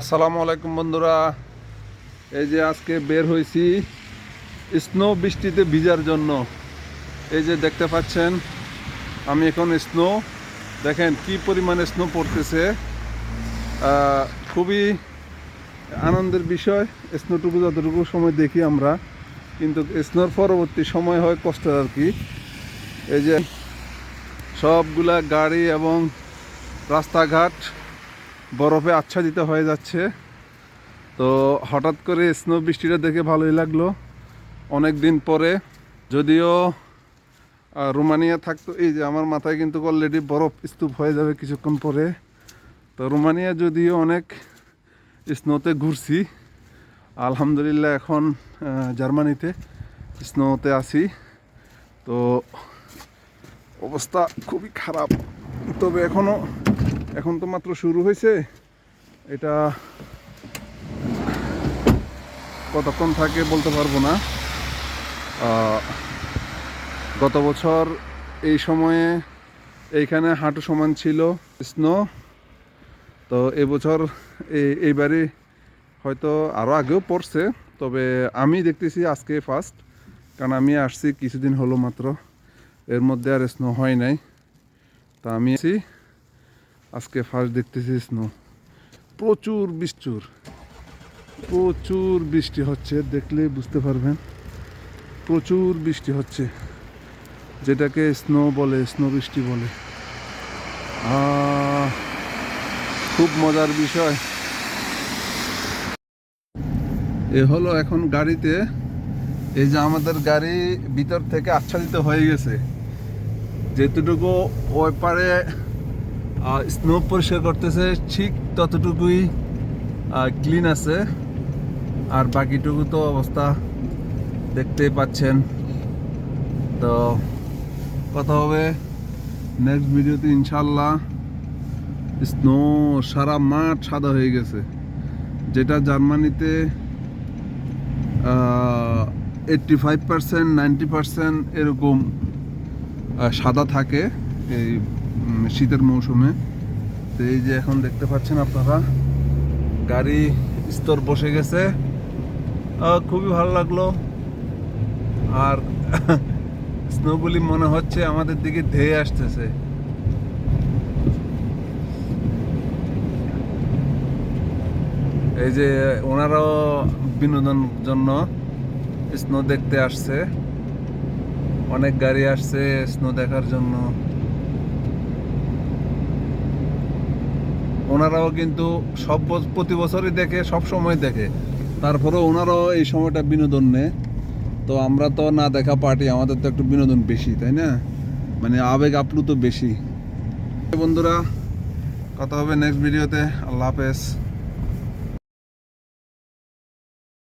আসসালামু আলাইকুম বন্ধুরা। এই যে আজকে বের হয়েছি স্নো বৃষ্টিতে ভিজার জন্য। এই যে দেখতে পাচ্ছেন, আমি এখন স্নো। দেখেন কি পরিমাণে স্নো পড়তেছে। খুবই আনন্দের বিষয়, স্নোটুকু যতটুকু সময় দেখি আমরা। কিন্তু স্নোর পরবর্তী সময় হয় কষ্টের আর কি। এই যে সবগুলা গাড়ি এবং রাস্তাঘাট বরফে আচ্ছাদিত হয়ে যাচ্ছে। তো হঠাৎ করে স্নো বৃষ্টিটা দেখে ভালোই লাগল। অনেক দিন পরে যদিও রোমানিয়া থাকতো, এই যে আমার মাথায় কিন্তু অলরেডি বরফ স্তূপ হয়ে যাবে কিছুক্ষণ পরে। তো রোমানিয়া যদিও অনেক স্নোতে ঘুরছি, আলহামদুলিল্লাহ এখন জার্মানিতে স্নোতে আছি। তো অবস্থা খুবই খারাপ, তবে এখনও এখন তো মাত্র শুরু হয়েছে। এটা কতক্ষণ থাকে বলতে পারব না। গত বছর এই সময়ে এইখানে হাঁটু সমান ছিল স্নো। তো এবছর এই- এইবারে হয়তো আরও আগেও পড়ছে, তবে আমি দেখতেছি আজকে ফার্স্ট কারণ আমি আসছি কিছুদিন হলো মাত্র। এর মধ্যে আর স্নো হয় নাই। তা আমি আজকে ফার্স্ট দেখতেছি স্নো প্রচুর বৃষ্টির প্রচুর বৃষ্টি হচ্ছে, দেখলে বুঝতে পারবেন। প্রচুর বৃষ্টি হচ্ছে। যেটাকে স্নো বলে স্নো বৃষ্টি বলে। খুব মজার বিষয়। এ হলো এখন গাড়িতে। এই যে আমাদের গাড়ি ভিতর থেকে আচ্ছাদিত হয়ে গেছে। যেতটুকু ওই পারে স্নো পরিষ্কার করতেছে, ঠিক ততটুকুই ক্লিন আছে। আর বাকিটুকু তো অবস্থা দেখতেই পাচ্ছেন। তো কথা হবে নেক্সট ভিডিওতে ইনশাল্লাহ স্নো, সারা মাঠ সাদা হয়ে গেছে। যেটা জার্মানিতে eighty five percent ninety percent এরকম সাদা থাকে, এই শীতের মৌসুমে। তো এই যে এখন দেখতে পাচ্ছেন আপনারা, গাড়ি স্তর বসে গেছে। খুবই ভালো লাগল। আর স্নোগুলি মনে হচ্ছে আমাদের দিকে ধেয়ে আসতেছে। এই যে ওনারাও বিনোদন জন্য স্নো দেখতে আসছে। অনেক গাড়ি আসছে স্নো দেখার জন্য। ওনারাও কিন্তু সব প্রতি বছরই দেখে, সব সময় দেখে। তারপরে ওনারাও এই সময়টা বিনোদন নেয়। তো আমরা তো না দেখা পার্টি, আমাদের তো একটু বিনোদন বেশি, তাই না? মানে আবেগ আপ্লুত বেশি। বন্ধুরা, কথা হবে নেক্সট ভিডিওতে আল্লাহ হাফেজ।